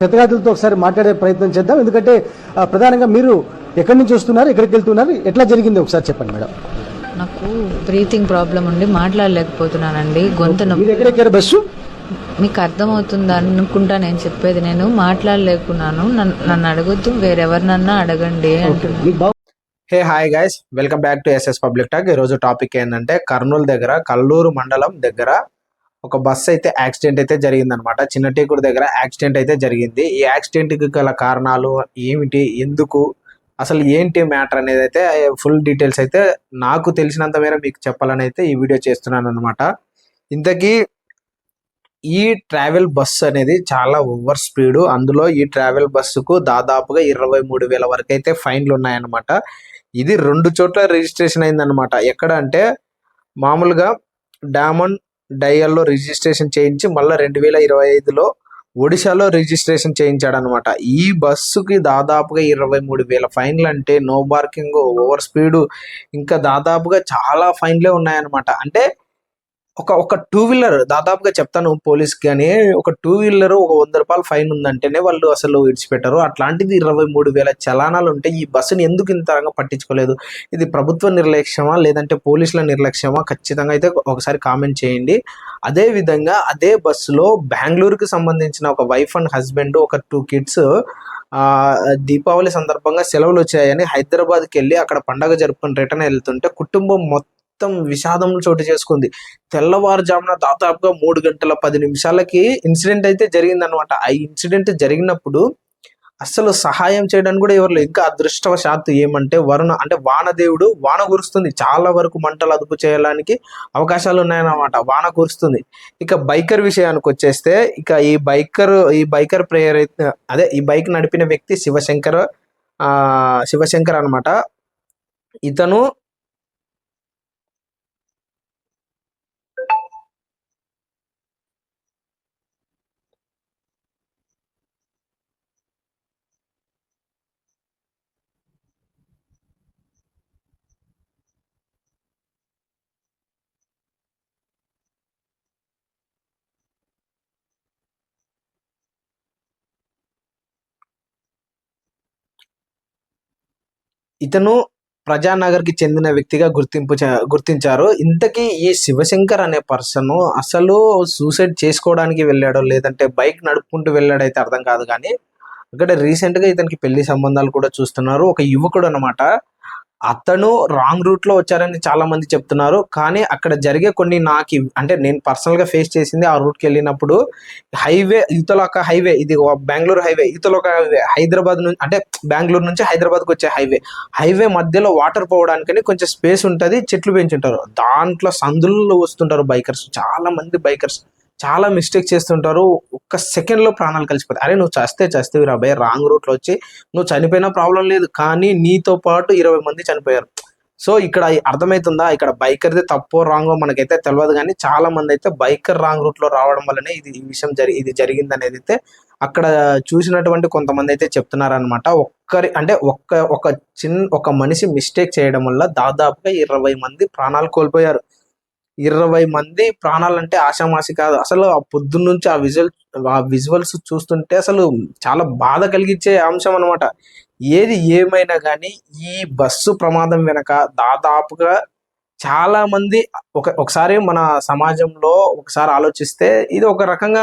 క్షతగాతులతో ఒకసారి మాట్లాడే ప్రయత్నం చేద్దాం. ఎందుకంటే ప్రధానంగా మీరు ఎక్కడి నుంచి వస్తున్నారు ఎక్కడికి వెళ్తున్నారు ఎట్లా జరిగింది ఒకసారి చెప్పండి మేడం. నాకు బ్రీతింగ్ ప్రాబ్లం ఉండి మాట్లాడలేకపోతున్నానండి. గొంతు నొప్పి. మీరు బస్సు? మీకు అర్థమవుతుందా అనుకుంటా నేను చెప్పేది నేను. మాట్లాడలేకున్నాను. నన్ను నన్ను అడగొద్దు. వేరెవరినన్నా అడగండి అంటున్నాను hey hi guys welcome back to SS public talk. ఈరోజు టాపిక్ ఏంటంటే కర్నూలు దగ్గర కల్లూరు మండలం దగ్గర ఒక బస్ అయితే యాక్సిడెంట్ అయితే జరిగిందనమాట. చిన్నటేకుడు దగ్గర యాక్సిడెంట్ అయితే జరిగింది. ఈ యాక్సిడెంట్కి గల కారణాలు ఏమిటి? ఎందుకు? అసలు ఏంటి మ్యాటర్ అనేది అయితే ఫుల్ డీటెయిల్స్ అయితే నాకు తెలిసినంత మేర మీకు చెప్పాలని అయితే ఈ వీడియో చేస్తున్నాను అనమాట ఇంతకీ ఈ ట్రావెల్ బస్ అనేది చాలా ఓవర్ స్పీడ్. అందులో ఈ ట్రావెల్ బస్సుకు దాదాపుగా ఇరవై మూడు వేల వరకు అయితే ఫైన్లు ఉన్నాయన్నమాట ఇది రెండు చోట్ల రిజిస్ట్రేషన్ అయిందనమాట. ఎక్కడ అంటే మామూలుగా డామన్ డయల్లో రిజిస్ట్రేషన్ చేయించి మళ్ళీ రెండు వేల ఇరవై ఐదులో ఒడిశాలో రిజిస్ట్రేషన్ చేయించాడు అనమాట ఈ బస్సుకి దాదాపుగా ఇరవై మూడు వేల ఫైన్లు అంటే నో పార్కింగ్ ఓవర్ స్పీడ్ ఇంకా దాదాపుగా చాలా ఫైన్లే ఉన్నాయన్నమాట. అంటే ఒక ఒక టూ వీలర్ దాదాపుగా చెప్తాను పోలీస్ కానీ ఒక టూ వీలర్ ఒక వంద రూపాయలు ఫైన్ ఉందంటేనే వాళ్ళు అసలు విడిచిపెట్టారు. అట్లాంటిది ఇరవై మూడు వేల చలానాలు ఉంటే ఈ బస్సుని ఎందుకు ఇంతరంగా పట్టించుకోలేదు? ఇది ప్రభుత్వ నిర్లక్ష్యమా లేదంటే పోలీసుల నిర్లక్ష్యమా? ఖచ్చితంగా అయితే ఒకసారి కామెంట్ చేయండి. అదే విధంగా అదే బస్సులో బెంగళూరుకి సంబంధించిన ఒక వైఫ్ అండ్ హస్బెండ్ ఒక టూ కిడ్స్ దీపావళి సందర్భంగా సెలవులు వచ్చాయని హైదరాబాద్కి వెళ్ళి అక్కడ పండగ జరుపుకుని రిటర్న్ వెళ్తుంటే కుటుంబం మొత్తం మొత్తం విషాదం చోటు చేసుకుంది. తెల్లవారుజామున దాదాపుగా మూడు గంటల పది నిమిషాలకి ఇన్సిడెంట్ అయితే జరిగిందనమాట ఆ ఇన్సిడెంట్ జరిగినప్పుడు అసలు సహాయం చేయడానికి కూడా ఎవరు ఇంకా అదృష్టవశాత్తు ఏమంటే వరుణ అంటే వానదేవుడు వాన కురుస్తుంది. చాలా వరకు మంటలు అదుపు చేయడానికి అవకాశాలు ఉన్నాయన్నమాట. వాన కురుస్తుంది. ఇక బైకర్ విషయానికి వచ్చేస్తే ఇక ఈ బైకర్ ఈ బైకర్ ప్రేయర్ అయితే అదే ఈ బైక్ నడిపిన వ్యక్తి శివశంకర్ ఆ శివశంకర్ అన్నమాట. ఇతను ఇతను ప్రజానగర్కి చెందిన వ్యక్తిగా గుర్తింపు గుర్తించారు. ఇంతకీ ఈ శివశంకర్ అనే పర్సన్ అసలు సూసైడ్ చేసుకోవడానికి వెళ్ళాడో లేదంటే బైక్ నడుపుకుంటూ వెళ్ళాడైతే అర్థం కాదు కానీ ఇక్కడ రీసెంట్గా ఇతనికి పెళ్ళి సంబంధాలు కూడా చూస్తున్నారు. ఒక యువకుడు అన్నమాట. అతను రాంగ్ రూట్లో వచ్చారని చాలా మంది చెప్తున్నారు. కానీ అక్కడ జరిగే కొన్ని నాకు అంటే నేను పర్సనల్గా ఫేస్ చేసింది ఆ రూట్కి వెళ్ళినప్పుడు హైవే ఇతలో ఒక హైవే ఇది బెంగళూరు హైవే ఇతలో ఒక హైవే హైదరాబాద్ నుంచి అంటే బెంగళూరు నుంచి హైదరాబాద్కి వచ్చే హైవే హైవే మధ్యలో వాటర్ పోవడానికి కొంచెం స్పేస్ ఉంటది చెట్లు పెంచుంటారు. దాంట్లో సందుల్లో వస్తుంటారు బైకర్స్ చాలా మంది బైకర్స్ చాలా మిస్టేక్ చేస్తుంటారు. ఒక్క సెకండ్లో ప్రాణాలు కలిసిపోతాయి. అరే నువ్వు చస్తే చస్తే రాబోయే రాంగ్ రూట్లో వచ్చి నువ్వు చనిపోయినా ప్రాబ్లం లేదు. కానీ నీతో పాటు ఇరవై మంది చనిపోయారు. సో ఇక్కడ అర్థమవుతుందా ఇక్కడ బైకర్ది తప్పో రాంగో మనకైతే తెలియదు కానీ చాలా మంది అయితే బైకర్ రాంగ్ రూట్లో రావడం వల్లనే ఇది ఈ విషయం జరి ఇది జరిగింది అనేది అయితే అక్కడ చూసినటువంటి కొంతమంది అయితే చెప్తున్నారనమాట ఒక్కరి అంటే ఒక్క ఒక చిన్న ఒక మనిషి మిస్టేక్ చేయడం వల్ల దాదాపుగా ఇరవై మంది ప్రాణాలు కోల్పోయారు. ఇరవై మంది ప్రాణాలంటే ఆషామాషి కాదు. అసలు ఆ పొద్దున్న నుంచి ఆ విజువల్ ఆ విజువల్స్ చూస్తుంటే అసలు చాలా బాధ కలిగించే అంశం అనమాట ఏది ఏమైనా కానీ ఈ బస్సు ప్రమాదం వెనక దాదాపుగా చాలా మంది ఒక ఒకసారి మన సమాజంలో ఒకసారి ఆలోచిస్తే ఇది ఒక రకంగా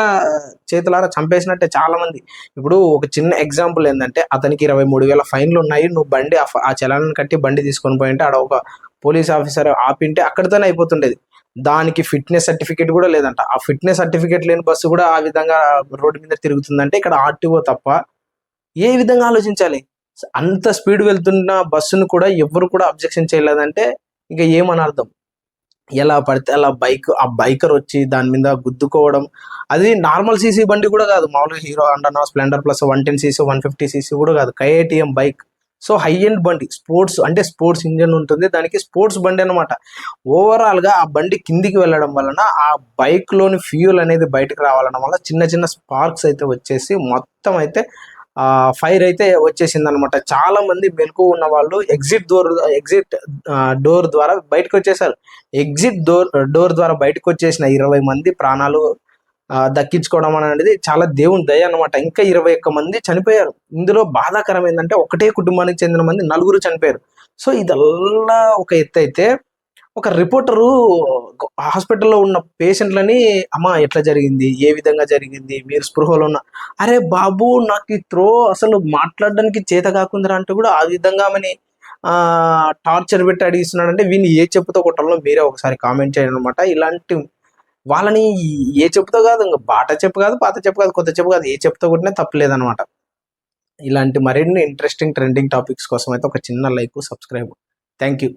చేతులారా చంపేసినట్టే చాలా మంది ఇప్పుడు ఒక చిన్న ఎగ్జాంపుల్ ఏంటంటే అతనికి ఇరవై మూడు వేల ఫైన్లు ఉన్నాయి. నువ్వు బండి ఆ ఆ చలాన్ని కట్టి బండి తీసుకొని పోయింటే ఆడ ఒక పోలీస్ ఆఫీసర్ ఆపింటే అక్కడితోనే అయిపోతుండేది. దానికి ఫిట్నెస్ సర్టిఫికేట్ కూడా లేదంట. ఆ ఫిట్నెస్ సర్టిఫికేట్ లేని బస్సు కూడా ఆ విధంగా రోడ్డు మీద తిరుగుతుందంటే ఇక్కడ ఆర్టీఓ తప్ప ఏ విధంగా ఆలోచించాలి? అంత స్పీడ్ వెళ్తున్న బస్సును కూడా ఎవరు కూడా అబ్జెక్షన్ చేయలేదంటే ఇంకా ఏమని అర్థం? ఎలా పడితే అలా బైక్ ఆ బైకర్ వచ్చి దాని మీద గుద్దుకోవడం అది నార్మల్ సీసీ బండి కూడా కాదు. మామూలుగా Hero అండనా Splendor plus one ten CC one fifty CC కూడా కాదు. KTM bike. So high end బండి స్పోర్ట్స్ అంటే స్పోర్ట్స్ ఇంజన్ ఉంటుంది. దానికి స్పోర్ట్స్ బండి అనమాట ఓవరాల్గా ఆ బండి కిందికి వెళ్ళడం వలన ఆ బైక్లోని అనేది బయటకు రావడం వల్ల చిన్న చిన్న స్పార్క్స్ అయితే వచ్చేసి మొత్తం అయితే ఆ ఫైర్ అయితే వచ్చేసింది అనమాట చాలా మంది మెలకు ఉన్న వాళ్ళు ఎగ్జిట్ డోర్ ఎగ్జిట్ డోర్ ద్వారా బయటకు వచ్చేసారు. ఎగ్జిట్ డోర్ డోర్ ద్వారా బయటకు వచ్చేసిన ఇరవై మంది ప్రాణాలు దక్కించుకోవడం అనేది చాలా దేవుని దయ అన్నమాట. ఇంకా ఇరవై ఒక్క మంది చనిపోయారు. ఇందులో బాధాకరం ఏంటంటే ఒకటే కుటుంబానికి చెందిన మంది నలుగురు చనిపోయారు. సో ఇదల్లా ఒక ఎత్తు అయితే ఒక రిపోర్టరు హాస్పిటల్లో ఉన్న పేషెంట్లని అమ్మా ఎట్లా జరిగింది? ఏ విధంగా జరిగింది? మీరు స్పృహలో ఉన్న అరే బాబు నాకు ఈ త్రో అసలు మాట్లాడడానికి చేత కాకుండా అంటే కూడా ఆ విధంగా ఆమెని ఆ టార్చర్ పెట్టి అడిగిస్తున్నాడంటే వీని ఏ చెప్పుతో కొట్టాలో మీరే ఒకసారి కామెంట్ చేయండి అనమాట ఇలాంటి వాళ్ళని ఏ చెప్పుతో కాదు ఇంకా బాట చెప్పు కాదు పాత చెప్పు కాదు కొత్త చెప్పు కాదు ఏ చెప్పుతో కొట్టినా తప్పలేదనమాట ఇలాంటి మరిన్ని ఇంట్రెస్టింగ్ ట్రెండింగ్ టాపిక్స్ కోసం అయితే ఒక చిన్న లైక్ సబ్స్క్రైబ్ థ్యాంక్ యూ